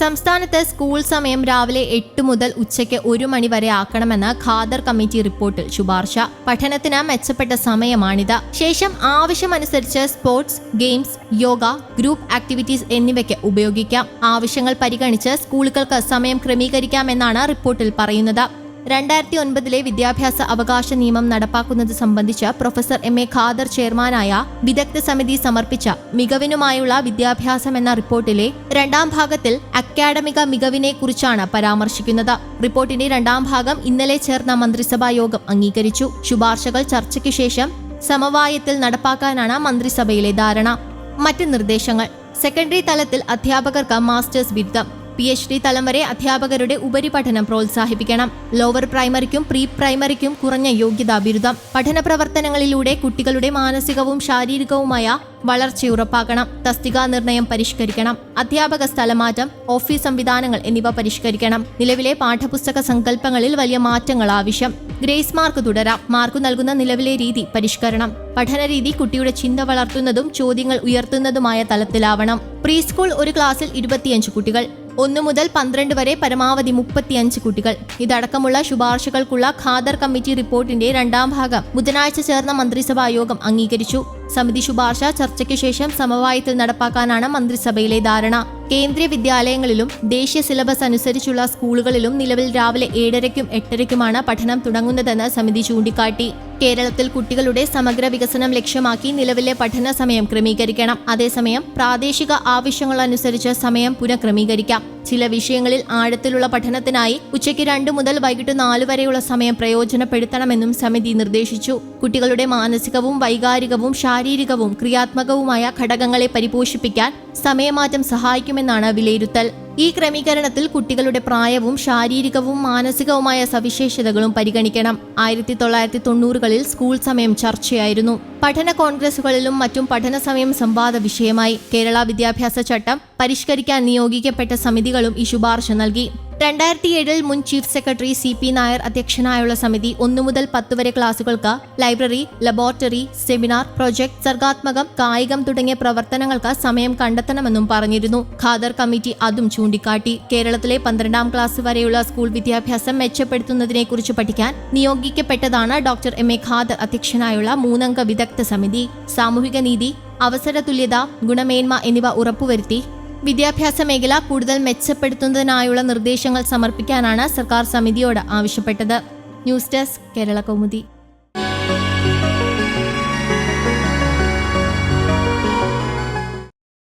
സംസ്ഥാനത്ത് സ്കൂൾ സമയം രാവിലെ എട്ട് മുതൽ ഉച്ചയ്ക്ക് ഒരു മണി വരെ ആക്കണമെന്ന് ഖാദർ കമ്മിറ്റി റിപ്പോർട്ടിൽ ശുപാർശ. പഠനത്തിന് മെച്ചപ്പെട്ട സമയമാണിത്. ശേഷം ആവശ്യമനുസരിച്ച് sports games yoga group activities എന്നിവയ്ക്ക് ഉപയോഗിക്കാം. ആവശ്യങ്ങൾ പരിഗണിച്ച് സ്കൂളുകൾക്ക് സമയം ക്രമീകരിക്കാമെന്നാണ് റിപ്പോർട്ടിൽ പറയുന്നത്. രണ്ടായിരത്തി ഒൻപതിലെ വിദ്യാഭ്യാസ അവകാശ നിയമം നടപ്പാക്കുന്നത് സംബന്ധിച്ച് പ്രൊഫസർ എം എ ഖാദർ ചെയർമാനായ വിദഗ്ധ സമിതി സമർപ്പിച്ച മികവിനുമായുള്ള വിദ്യാഭ്യാസം എന്ന റിപ്പോർട്ടിലെ രണ്ടാം ഭാഗത്തിൽ അക്കാഡമിക മികവിനെ കുറിച്ചാണ് പരാമർശിക്കുന്നത്. റിപ്പോർട്ടിന്റെ രണ്ടാം ഭാഗം ഇന്നലെ ചേർന്ന മന്ത്രിസഭാ യോഗം അംഗീകരിച്ചു. ശുപാർശകൾ ചർച്ചയ്ക്ക് ശേഷം സമവായത്തിൽ നടപ്പാക്കാനാണ് മന്ത്രിസഭയിലെ ധാരണ. മറ്റ് നിർദ്ദേശങ്ങൾ. സെക്കൻഡറി തലത്തിൽ അധ്യാപകർക്ക് മാസ്റ്റേഴ്സ് ബിരുദം. പി എച്ച് ഡി തലം വരെ അധ്യാപകരുടെ ഉപരിപഠനം പ്രോത്സാഹിപ്പിക്കണം. ലോവർ പ്രൈമറിക്കും പ്രീ പ്രൈമറിക്കും കുറഞ്ഞ യോഗ്യതാ ബിരുദം പഠന പ്രവർത്തനങ്ങളിലൂടെ കുട്ടികളുടെ മാനസികവും ശാരീരികവുമായ വളർച്ച ഉറപ്പാക്കണം. തസ്തികാ നിർണയം പരിഷ്കരിക്കണം. അധ്യാപക സ്ഥലമാറ്റം ഓഫീസ് സംവിധാനങ്ങൾ എന്നിവ പരിഷ്കരിക്കണം. നിലവിലെ പാഠപുസ്തക സങ്കല്പങ്ങളിൽ വലിയ മാറ്റങ്ങൾ ആവശ്യം. ഗ്രേസ് മാർക്ക് തുടരാം. മാർക്ക് നൽകുന്ന നിലവിലെ രീതി പരിഷ്കരണം. പഠനരീതി കുട്ടിയുടെ ചിന്ത വളർത്തുന്നതും ചോദ്യങ്ങൾ ഉയർത്തുന്നതുമായ തലത്തിലാവണം. പ്രീ സ്കൂൾ ഒരു ക്ലാസ്സിൽ ഇരുപത്തിയഞ്ച് കുട്ടികൾ. ഒന്നു മുതൽ പന്ത്രണ്ട് വരെ പരമാവധി മുപ്പത്തിയഞ്ച് കുട്ടികൾ. ഇതടക്കമുള്ള ശുപാർശകൾക്കുള്ള ഖാദർ കമ്മിറ്റി റിപ്പോർട്ടിന്റെ രണ്ടാം ഭാഗം ബുധനാഴ്ച ചേർന്ന മന്ത്രിസഭാ യോഗം അംഗീകരിച്ചു. സമിതി ശുപാർശ ചർച്ചയ്ക്ക് ശേഷം സമവായത്തിൽ നടപ്പാക്കാനാണ് മന്ത്രിസഭയിലെ ധാരണ. കേന്ദ്രീയ വിദ്യാലയങ്ങളിലും ദേശീയ സിലബസ് അനുസരിച്ചുള്ള സ്കൂളുകളിലും നിലവിൽ രാവിലെ ഏഴരയ്ക്കും എട്ടരയ്ക്കുമാണ് പഠനം തുടങ്ങുന്നതെന്ന് സമിതി ചൂണ്ടിക്കാട്ടി. കേരളത്തിൽ കുട്ടികളുടെ സമഗ്ര വികസനം ലക്ഷ്യമാക്കി നിലവിലെ പഠന സമയം ക്രമീകരിക്കണം. അതേസമയം പ്രാദേശിക ആവശ്യങ്ങളനുസരിച്ച് സമയം പുനഃക്രമീകരിക്കാം. ചില വിഷയങ്ങളിൽ ആഴത്തിലുള്ള പഠനത്തിനായി ഉച്ചയ്ക്ക് രണ്ട് മുതൽ വൈകിട്ട് നാലു വരെയുള്ള സമയം പ്രയോജനപ്പെടുത്തണമെന്നും സമിതി നിർദ്ദേശിച്ചു. കുട്ടികളുടെ മാനസികവും വൈകാരികവും ശാരീരികവും ക്രിയാത്മകവുമായ ഘടകങ്ങളെ പരിപോഷിപ്പിക്കാൻ സമയമാറ്റം സഹായിക്കുമെന്നാണ് വിലയിരുത്തൽ. ഈ ക്രമീകരണത്തിൽ കുട്ടികളുടെ പ്രായവും ശാരീരികവും മാനസികവുമായ സവിശേഷതകളും പരിഗണിക്കണം. ആയിരത്തി തൊള്ളായിരത്തി തൊണ്ണൂറുകളിൽ സ്കൂൾ സമയം ചർച്ചയായിരുന്നു. പഠന കോൺഗ്രസുകളിലും മറ്റും പഠന സമയം സംവാദ വിഷയമായി. കേരള വിദ്യാഭ്യാസ ചട്ടം പരിഷ്കരിക്കാൻ നിയോഗിക്കപ്പെട്ട സമിതികളും ഈ ശുപാർശ നൽകി. രണ്ടായിരത്തി ഏഴിൽ മുൻ chief secretary C P Nair അധ്യക്ഷനായുള്ള സമിതി ഒന്നു മുതൽ പത്ത് വരെ ക്ലാസുകൾക്ക് ലൈബ്രറി ലബോറട്ടറി സെമിനാർ പ്രൊജക്ട് സർഗാത്മകം കായികം തുടങ്ങിയ പ്രവർത്തനങ്ങൾക്ക് സമയം കണ്ടെത്തണമെന്നും പറഞ്ഞിരുന്നു. ഖാദർ കമ്മിറ്റി അതും ചൂണ്ടിക്കാട്ടി. കേരളത്തിലെ പന്ത്രണ്ടാം ക്ലാസ് വരെയുള്ള സ്കൂൾ വിദ്യാഭ്യാസം മെച്ചപ്പെടുത്തുന്നതിനെക്കുറിച്ച് പഠിക്കാൻ നിയോഗിക്കപ്പെട്ടതാണ് ഡോക്ടർ എം എ ഖാദർ അധ്യക്ഷനായുള്ള മൂന്നംഗ വിദഗ്ധ സമിതി. സാമൂഹിക നീതി അവസര തുല്യത ഗുണമേന്മ എന്നിവ ഉറപ്പുവരുത്തി വിദ്യാഭ്യാസ മേഖല കൂടുതൽ മെച്ചപ്പെടുത്തുന്നതിനായുള്ള നിർദ്ദേശങ്ങൾ സമർപ്പിക്കാനാണ് സർക്കാർ സമിതിയോട് ആവശ്യപ്പെട്ടത്. News desk Kerala Kaumudi.